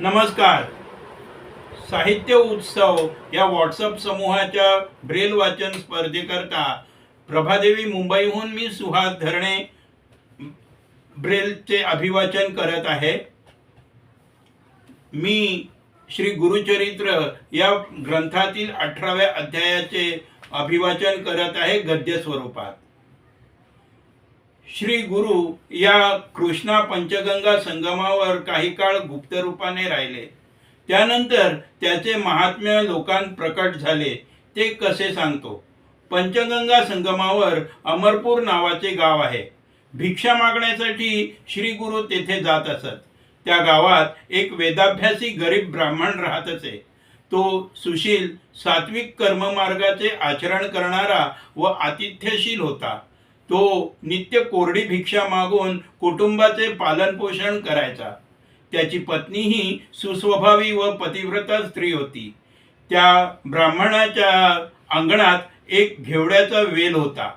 नमस्कार. साहित्य उत्सव या व्हॉट्सअप समूहाच्या ब्रेल वाचन स्पर्धेकरता प्रभादेवी मुंबईहून मी सुहास धरणे ब्रेलचे अभिवाचन करत आहे. मी श्री गुरुचरित्र या ग्रंथातील अठराव्या अध्यायाचे अभिवाचन करत आहे गद्य स्वरूपात श्री गुरु या कृष्णा पंचगंगा संगमावर काही काळ गुप्त रूपाने राहिले. त्यानंतर त्याचे महात्म्य लोकांत प्रकट झाले. ते कसे सांगतो? पंचगंगा संगमावर अमरपूर नावाचे गाव आहे. भिक्षा मागण्यासाठी श्री गुरु तेथे जात असत. त्या गावात एक वेदाभ्यासी गरीब ब्राह्मण राहत असे तो सुशील सात्विक कर्ममार्गाचे आचरण करणारा व आतिथ्यशील होता. तो नित्य कोरडी भिक्षा मागून कुटुंबाचे पालनपोषण करायचा. त्याची पत्नीही सुस्वभावी व पतिव्रता स्त्री होती. त्या ब्राह्मणाच्या अंगणात एक घेवड्याचा वेल होता.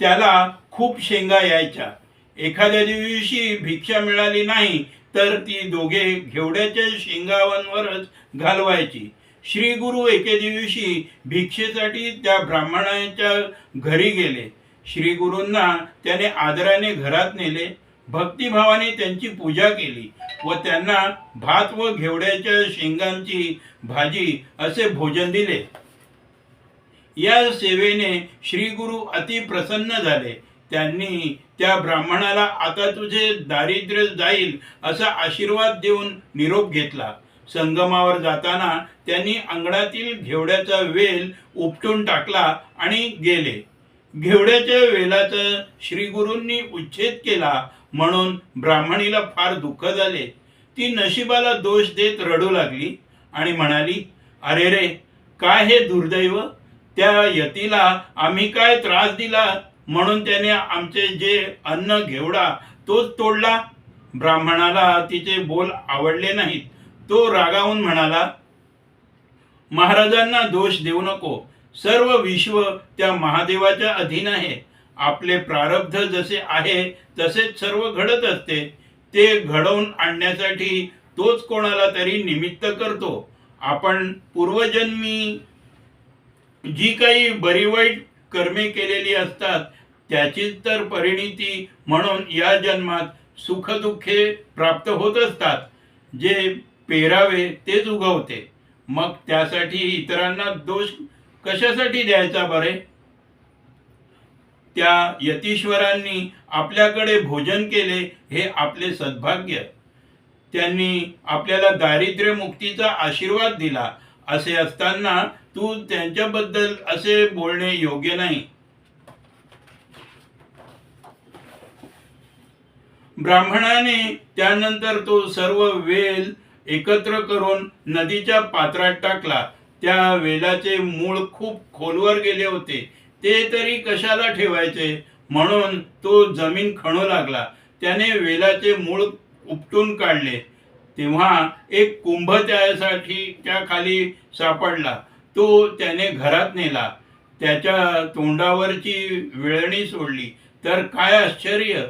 त्याला खूप शेंगा यायच्या. एखाद्या दिवशी भिक्षा मिळाली नाही तर ती दोघे घेवड्याच्या शेंगांवरच घालवायची. श्री गुरु एके दिवशी भिक्षेसाठी त्या ब्राह्मणाच्या घरी गेले. श्री गुरूंना त्याने आदराने घरात नेले. भक्तिभावाने त्यांची पूजा केली व त्यांना भात व घेवड्याच्या शेंगांची भाजी असे भोजन दिले. या सेवेने श्री गुरु अति प्रसन्न झाले. त्यांनी त्या ब्राह्मणाला आता तुझे दारिद्र्य जाईल असा आशीर्वाद देऊन निरोप घेतला. संगमावर जाताना त्यांनी अंगणातील घेवड्याचा वेल उपटून टाकला आणि गेले. घेवड्याच्या वेलाचा श्री गुरूंनी उच्छेद केला म्हणून ब्राह्मणीला फार दुःख झाले. ती नशिबाला दोष देत रडू लागली आणि म्हणाली अरे रे काय हे दुर्दैव? त्या यतीला आम्ही काय त्रास दिला? म्हणून त्याने आमचे जे अन्न घेवडा तोच तोडला. ब्राह्मणाला तिचे बोल आवडले नाहीत. तो रागावून म्हणाला महाराजांना दोष देऊ नको. सर्व विश्व त्या महादेवाच्या अधीन आहे. आपले प्रारब्ध जसे आहे तसेच सर्व घडत असते. ते घडवून आणण्यासाठी तोच कोणाला तरी निमित्त करतो. आपण पूर्वजन्मी जी काही बरी वाईट कर्मे केलेली असतात त्याचीच तर परिणिती म्हणून या जन्मात सुखदुःखे प्राप्त होत असतात. जे पेरावे तेच उगवते. मग त्यासाठी इतरांना दोष कशासाठी द्यायचा बरे? त्या यतीश्वरांनी आपल्याकडे भोजन केले हे आपले सद्भाग्य. त्यांनी आपल्याला दारिद्र्य मुक्तीचा आशीर्वाद दिला. असे असताना तू त्यांच्याबद्दल असे बोलणे योग्य नाही. ब्राह्मणाने त्यानंतर तो सर्व वेल एकत्र करून नदीच्या पात्रात टाकला. त्या वेलाचे मूळ खूप खोलवर गेले होते. ते तरी कशाला ठेवायचे? म्हणून तो जमीन खणू लागला. त्याने वेलाचे मूळ उपटून काढले. तेव्हा एक कुंभ त्यासाठी त्या खाली सापडला. तो त्याने घरात नेला. त्याच्या तोंडावरची वेळणी सोडली. तर काय आश्चर्य!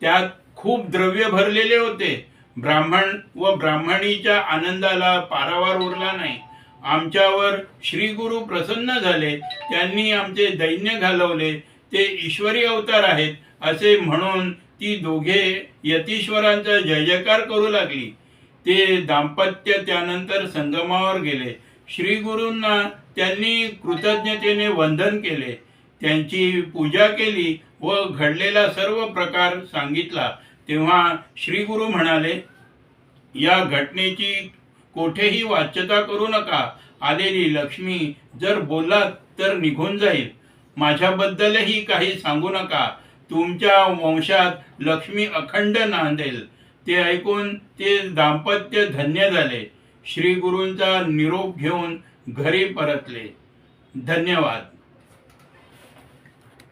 त्यात खूप द्रव्य भरलेले होते. ब्राह्मण व ब्राह्मणीच्या आनंदाला पारावार उरला नाही. आमच्यावर श्री गुरु प्रसन्न झाले त्यांनी आमचे दैन्य घालवले ते ईश्वरी अवतार आहेत असे म्हणून ती दोघे यतीश्वरांचा जय जयकार करू लागली. ते दाम्पत्य त्यानंतर संगमावर गेले. श्री गुरूंना त्यांनी कृतज्ञतेने वंदन केले. त्यांची पूजा केली व घडलेला सर्व प्रकार सांगितला. तेव्हा श्री गुरु म्हणाले या घटनेची कोठेही वाच्यता करू नका. आलेली लक्ष्मी जर बोललात तर निघून जाईल. माझ्याबद्दलही काही सांगू नका. तुमच्या वंशात लक्ष्मी अखंड नांदेल. ते ऐकून ते दाम्पत्य धन्य झाले. श्री गुरूंचा निरोप घेऊन घरी परतले. धन्यवाद.